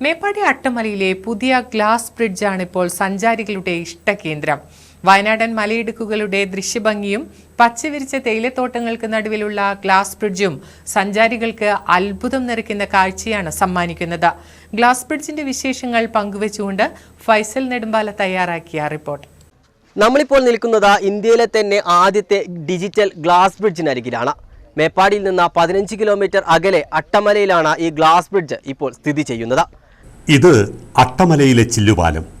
മേപ്പാടി അട്ടമലയിലെ പുതിയ ഗ്ലാസ് ബ്രിഡ്ജാണ് ഇപ്പോൾ സഞ്ചാരികളുടെ ഇഷ്ട കേന്ദ്രം വയനാടൻ മലയിടുക്കുകളുടെ ദൃശ്യഭംഗിയും പച്ചവിരിച്ച തേയിലത്തോട്ടങ്ങൾക്ക് നടുവിലുള്ള ഗ്ലാസ് ബ്രിഡ്ജും സഞ്ചാരികൾക്ക് അത്ഭുതം നിറയ്ക്കുന്ന കാഴ്ചയാണ് സമ്മാനിക്കുന്നത്. ഗ്ലാസ് ബ്രിഡ്ജിന്റെ വിശേഷങ്ങൾ പങ്കുവച്ചുകൊണ്ട് ഫൈസൽ നെടുമ്പാല തയ്യാറാക്കിയ റിപ്പോർട്ട്. നമ്മളിപ്പോൾ നിൽക്കുന്നത് ഇന്ത്യയിലെ തന്നെ ആദ്യത്തെ ഡിജിറ്റൽ ഗ്ലാസ് ബ്രിഡ്ജിനരികിലാണ് മേപ്പാടിയിൽ നിന്ന് പതിനഞ്ച് കിലോമീറ്റർ അകലെ അട്ടമലയിലാണ് ഈ ഗ്ലാസ് ബ്രിഡ്ജ് ഇപ്പോൾ സ്ഥിതി ചെയ്യുന്നത്. ഇത് അട്ടമലയിലെ ചില്ലുപാലം.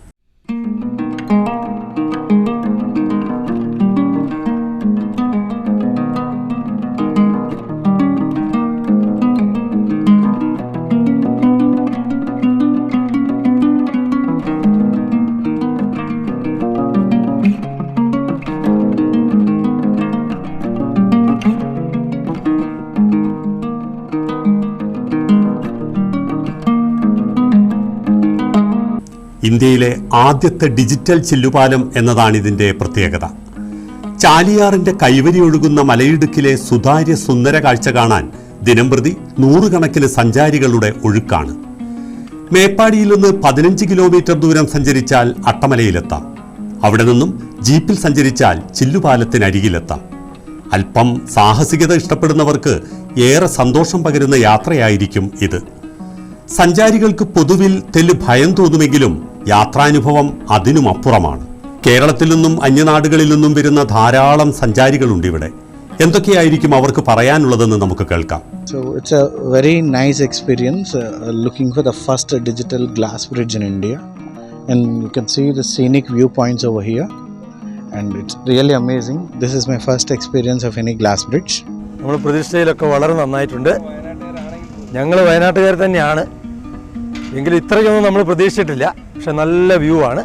ഇന്ത്യയിലെ ആദ്യത്തെ ഡിജിറ്റൽ ചില്ലുപാലം എന്നതാണ് ഇതിന്റെ പ്രത്യേകത. ചാലിയാറിന്റെ കൈവരി ഒഴുകുന്ന മലയിടുക്കിലെ സുതാര്യ സുന്ദര കാഴ്ച കാണാൻ ദിനംപ്രതി നൂറുകണക്കിന് സഞ്ചാരികളുടെ ഒഴുക്കാണ്. മേപ്പാടിയിൽ നിന്ന് പതിനഞ്ച് കിലോമീറ്റർ ദൂരം സഞ്ചരിച്ചാൽ അട്ടമലയിലെത്താം. അവിടെ നിന്നും ജീപ്പിൽ സഞ്ചരിച്ചാൽ ചില്ലുപാലത്തിനരികിലെത്താം. അല്പം സാഹസികത ഇഷ്ടപ്പെടുന്നവർക്ക് ഏറെ സന്തോഷം പകരുന്ന യാത്രയായിരിക്കും ഇത്. സഞ്ചാരികൾക്ക് പൊതുവിൽ തെല്ല് ഭയം തോന്നുമെങ്കിലും യാത്രാനുഭവം അതിനുമപ്പുറമാണ് കേരളത്തിൽ നിന്നും അന്യനാടുകളിൽ നിന്നും വരുന്ന ധാരാളം സഞ്ചാരികളുണ്ട് ഇവിടെ എന്തൊക്കെയായിരിക്കും അവർക്ക് പറയാനുള്ളതെന്ന് നമുക്ക് കേൾക്കാം So it's a very nice experience uh, looking for the first digital glass bridge in India. And you can see the scenic viewpoints over here. And it's really amazing. This is my first experience of any glass bridge. നമ്മുടെ പ്രതീക്ഷയിലൊക്കെ വളരെ നന്നായിട്ടുണ്ട് ഞങ്ങൾ വയനാട്ടുകാർ തന്നെയാണ് എങ്കിലും ഇത്രയൊന്നും നമ്മൾ പ്രതീക്ഷിച്ചിട്ടില്ല പക്ഷെ നല്ല വ്യൂ ആണ്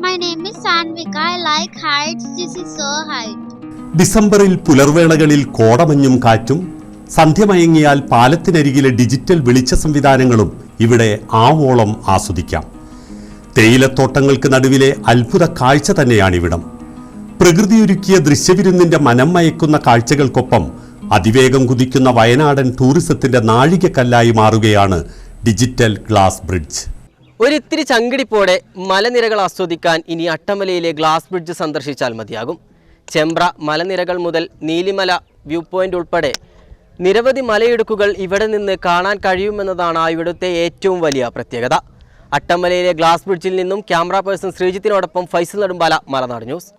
My name is Sanvika. I like heights. This is so height. ഡിസംബറിൽ പുലർവേളകളിൽ കോടമഞ്ഞും കാറ്റും സന്ധ്യമയങ്ങിയാൽ പാലത്തിനരികിലെ ഡിജിറ്റൽ വെളിച്ച സംവിധാനങ്ങളും ഇവിടെ ആവോളം ആസ്വദിക്കാം തേയിലത്തോട്ടങ്ങൾക്ക് നടുവിലെ അത്ഭുത കാഴ്ച തന്നെയാണിവിടം പ്രകൃതിയൊരുക്കിയ ദൃശ്യവിരുന്നിന്റെ മനം മയക്കുന്ന കാഴ്ചകൾക്കൊപ്പം അതിവേഗം കുതിക്കുന്ന വയനാടൻ ടൂറിസത്തിന്റെ നാഴികക്കല്ലായി മാറുകയാണ് ഡിജിറ്റൽ ഗ്ലാസ് ബ്രിഡ്ജ്. ഒരിത്തിരി ചങ്കിടിപ്പോടെ മലനിരകൾ ആസ്വദിക്കാൻ ഇനി അട്ടമലയിലെ ഗ്ലാസ് ബ്രിഡ്ജ് സന്ദർശിച്ചാൽ മതിയാകും. ചെമ്പ്ര മലനിരകൾ മുതൽ നീലിമല വ്യൂ പോയിന്റ് ഉൾപ്പെടെ നിരവധി മലയിടുക്കുകൾ ഇവിടെ നിന്ന് കാണാൻ കഴിയുമെന്നതാണ് ഇവിടുത്തെ ഏറ്റവും വലിയ പ്രത്യേകത. അട്ടമലയിലെ ഗ്ലാസ് ബ്രിഡ്ജിൽ നിന്നും ക്യാമറ പേഴ്സൺ ശ്രീജിത്തിനോടൊപ്പം ഫൈസൽ നെടുമ്പാല മലനാട് ന്യൂസ്.